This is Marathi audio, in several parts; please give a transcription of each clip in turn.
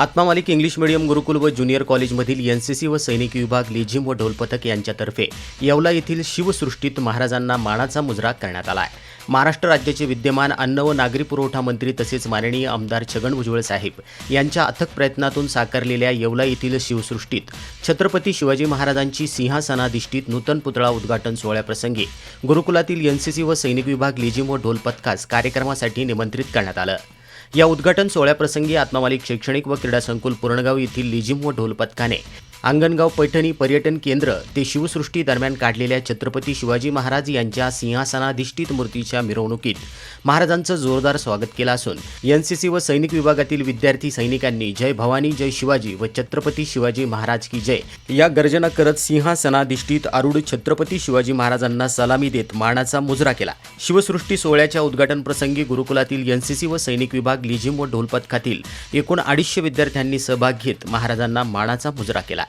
आत्मा मालिक इंग्लिश मीडियम गुरुकुल व ज्युनियर कॉलेजमधील एन सी सी व सैनिक विभाग लेझिम व ढोलपथक यांच्यातर्फे येवला येथील शिवसृष्टीत महाराजांना मानाचा मुजरा करण्यात आला आहे. महाराष्ट्र राज्याचे विद्यमान अन्न व नागरी पुरवठा मंत्री तसेच माननीय आमदार छगन भुजबळ साहेब यांच्या अथक प्रयत्नातून साकारलेल्या येवला येथील शिवसृष्टीत छत्रपती शिवाजी महाराजांची सिंहासनाधिष्ठित नूतन पुतळा उद्घाटन सोहळ्याप्रसंगी गुरुकुलातील एनसीसी व सैनिक विभाग लेझिम व ढोलपथकास कार्यक्रमासाठी निमंत्रित करण्यात आलं. या उद्घाटन सोहळ्याप्रसंगी आत्मामालिक शैक्षणिक व क्रीडा संकुल पुरणगाव येथील लिजिम व ढोल पथकाने अंगणगाव पैठणी पर्यटन केंद्र ते शिवसृष्टी दरम्यान काढलेल्या छत्रपती शिवाजी महाराज यांच्या सिंहासनाधिष्ठित मूर्तीच्या मिरवणुकीत महाराजांचं जोरदार स्वागत केलं असून एनसीसी व सैनिक विभागातील विद्यार्थी सैनिकांनी जय भवानी जय शिवाजी व छत्रपती शिवाजी महाराज की जय या गर्जना करत सिंहासनाधिष्ठित आरूढ छत्रपती शिवाजी महाराजांना सलामी देत मानाचा मुजरा केला. शिवसृष्टी सोहळ्याच्या उद्घाटन प्रसंगी गुरुकुलातील एनसीसी व सैनिक विभाग लिजिम व ढोलपथकातील एकूण अडीचशे विद्यार्थ्यांनी सहभाग घेत महाराजांना मानाचा मुजरा केला.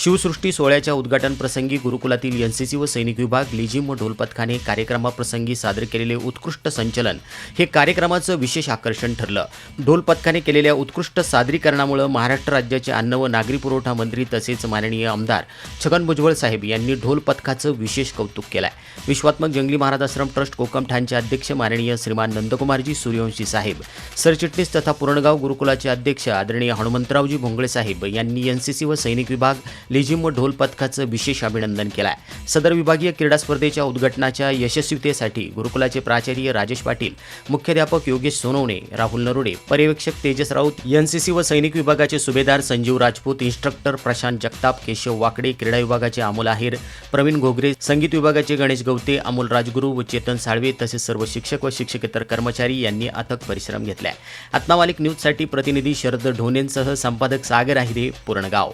शिवसृष्टी सोहळ्याच्या उद्घाटनप्रसंगी गुरुकुलातील एनसीसी व सैनिक विभाग लिजिम व ढोलपथकाने कार्यक्रमाप्रसंगी सादर केलेले उत्कृष्ट संचलन हे कार्यक्रमाचं विशेष आकर्षण ठरलं. ढोलपथकाने केलेल्या उत्कृष्ट सादरीकरणामुळे महाराष्ट्र राज्याचे अन्न व नागरी पुरवठा मंत्री तसेच माननीय आमदार छगन भुजबळ साहेब यांनी ढोलपथकाचं विशेष कौतुक केलं आहे विश्वात्मक जंगली महाराज आश्रम ट्रस्ट कोकम ठाणचे अध्यक्ष माननीय श्रीमान नंदकुमारजी सूर्यवंशी साहेब सरचिटणीस तथा पुरणगाव गुरुकुलाचे अध्यक्ष आदरणीय हनुमंतरावजी भोंगळे साहेब यांनी एनसीसी व सैनिक विभाग लेझिम ढोल पथकाचं विशेष अभिनंदन केलं आहे सदर विभागीय क्रीडा स्पर्धेच्या उद्घाटनाच्या यशस्वीतेसाठी गुरुकुलाचे प्राचार्य राजेश पाटील मुख्याध्यापक योगेश सोनवणे राहुल नरोडे पर्यवेक्षक तेजस राऊत एनसीसी व सैनिक विभागाचे सुभेदार संजीव राजपूत इन्स्ट्रक्टर प्रशांत जगताप केशव वाकडे क्रीडा विभागाचे अमोल आहेर प्रवीण घोगरे संगीत विभागाचे गणेश गवते अमोल राजगुरू व चेतन साळवे तसेच सर्व शिक्षक व शिक्षकेतर कर्मचारी यांनी अथक परिश्रम घेतलाय. आत्मावालिक न्यूजसाठी प्रतिनिधी शरद ढोणेंसह संपादक सागर आहिरे पूर्णगाव.